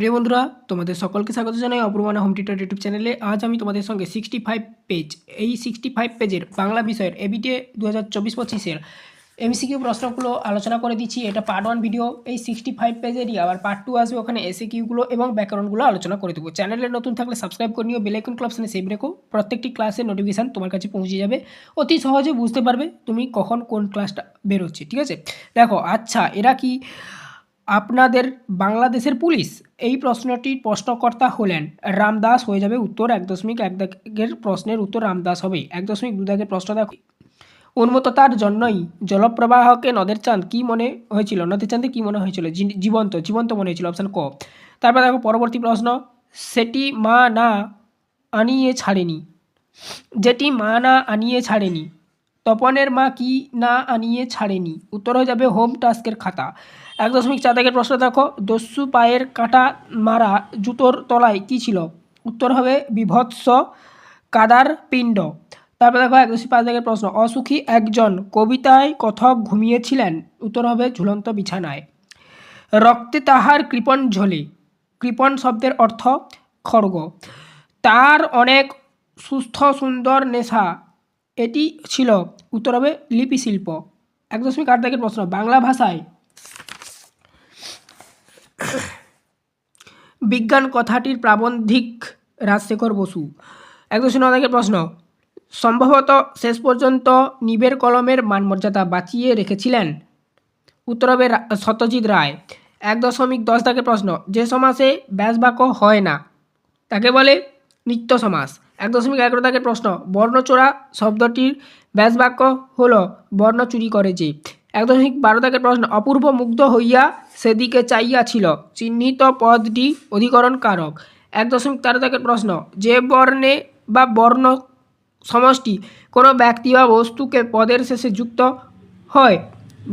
প্রিয় বন্ধুরা, তোমাদের সকলকে স্বাগত জানাই অপূর্বানা হোম টিউটার ইউটিউব চ্যানেলে আজ আমি তোমাদের সঙ্গে সিক্সটি ফাইভ পেজ এই সিক্সটি ফাইভ পেজের বাংলা বিষয়ের এবিটে দু হাজার চব্বিশ পঁচিশের এমসিকিউ প্রশ্নগুলো আলোচনা করে দিচ্ছি। এটা পার্ট ওয়ান ভিডিও এই সিক্সটি ফাইভ পেজেরই আবার পার্ট টু আসবে ওখানে এসে কিউগুলো এবং ব্যাকরণগুলো আলোচনা করে দেবো। চ্যানেলে নতুন থাকলে সাবস্ক্রাইব করে নিও বেলাইকন ক্লাবসনে সেভ রেখো। প্রত্যেকটি ক্লাসের নোটিফিকেশান তোমার কাছে পৌঁছে যাবে। অতি সহজে বুঝতে পারবে তুমি কখন কোন ক্লাসটা বেরোচ্ছে, ঠিক আছে? দেখো আচ্ছা এরা কি? আপনাদের বাংলাদেশের পুলিশ? এই প্রশ্নটির প্রশ্নকর্তা হলেন। রামদাস হয়ে যাবে উত্তর এক দশমিক এক দাগের প্রশ্নের উত্তর রামদাস হবে এক দশমিক দু দাগের প্রশ্ন দেখো। উন্মত্ততার জন্যই জলপ্রবাহকে নদের চাঁদ কী মনে হয়েছিল? নদের চাঁদে কী মনে হয়েছিল? জীবন্ত জীবন্ত মনে হয়েছিল অপশান ক। তারপর দেখো পরবর্তী প্রশ্ন। সেটি মা না আনিয়ে ছাড়েনি। যেটি মা না আনিয়ে ছাড়েনি। তপনের মা কি না আনিয়ে ছাড়েনি? উত্তর হয়ে যাবে হোম টাস্কের খাতা। এক দশমিক চার দাগের প্রশ্ন দেখো। দস্যু পায়ের কাটা মারা জুতোর তলায় কি ছিল? উত্তর হবে বিভৎস কাদার পিণ্ড। তারপর দেখো এক দশমিক পাঁচ দাগের প্রশ্ন। অসুখী একজন কবিতায় কথক ঘুমিয়েছিলেন। উত্তর হবে ঝুলন্ত বিছানায়। রক্তে তাহার কৃপণ ঝোলে। কৃপণ শব্দের অর্থ খড়গ। তার অনেক সুস্থ সুন্দর নেশা এটি ছিল উত্তর হবে লিপি শিল্প এক দশমিক আট দাগের প্রশ্ন, বাংলা ভাষায় বিজ্ঞান কথাটির প্রাবন্ধিক রাজশেখর বসু। এক দশমিক নয় দাগের প্রশ্ন, সম্ভবত শেষ পর্যন্ত নিবের কলমের মানমর্যাদা বাঁচিয়ে রেখেছিলেন? উত্তর হবে সত্যজিৎ রায়। এক দশমিক দশ দাগের প্রশ্ন, যে সমাসে ব্যাসবাক্য হয় না, তাকে বলে নিত্য সমাস। এক দশমিক এগারো দাগের প্রশ্ন, বর্ণচোরা শব্দটির ব্যাসবাক্য হল, বর্ণ চুরি করে যে। এক দশমিক বারো দাগের প্রশ্ন, অপূর্ব মুগ্ধ হইয়া সেদিকে চাইয়াছিল চিহ্নিত পদটি অধিকরণ কারক। এক দশমিক তেরো দাগের প্রশ্ন, যে বর্ণে বা বর্ণ সমষ্টি কোনো ব্যক্তি বা বস্তুকে পদের শেষে যুক্ত হয়,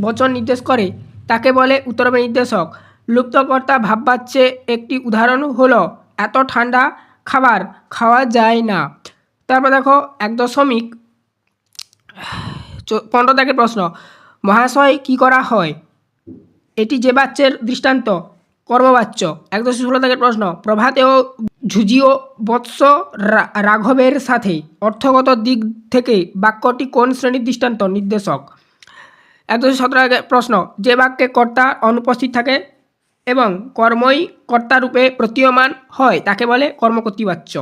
বচন নির্দেশ করে, তাকে বলে উত্তরবে নির্দেশক। লুপ্তকর্তা ভাববাচ্যে একটি উদাহরণ হলো, এত ঠান্ডা খাবার খাওয়া যায় না। তারপর দেখো এক দশমিক পনেরো দাগের প্রশ্ন, মহাশয় কি করা হয়? এটি যে বাচ্চের দৃষ্টান্ত, কর্মবাচ্য। এক দশমিক ষোলো দাগের প্রশ্ন, প্রভাতে ও ঝুঁজিও বৎস রাঘবের সাথে অর্থগত দিক থেকে বাক্যটি কোন শ্রেণির দৃষ্টান্ত? নির্দেশক। এক দশমিক সতেরো প্রশ্ন, যে বাক্যে কর্তা অনুপস্থিত থাকে এবং কর্মই কর্তারূপে প্রতীয়মান হয়, তাকে বলে কর্মকর্তৃবাচ্য।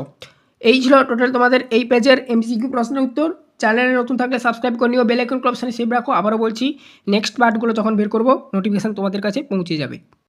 এই ছিল টোটাল তোমাদের এই পেজের এমসিকিউ প্রশ্নের উত্তর। চ্যানেলে নতুন থাকলে সাবস্ক্রাইব করে নিও বেল আইকন ক্লাবসানে সেভ রাখো। আবারও বলছি নেক্সট পার্টগুলো যখন বের করব নোটিফিকেশান তোমাদের কাছে পৌঁছে যাবে।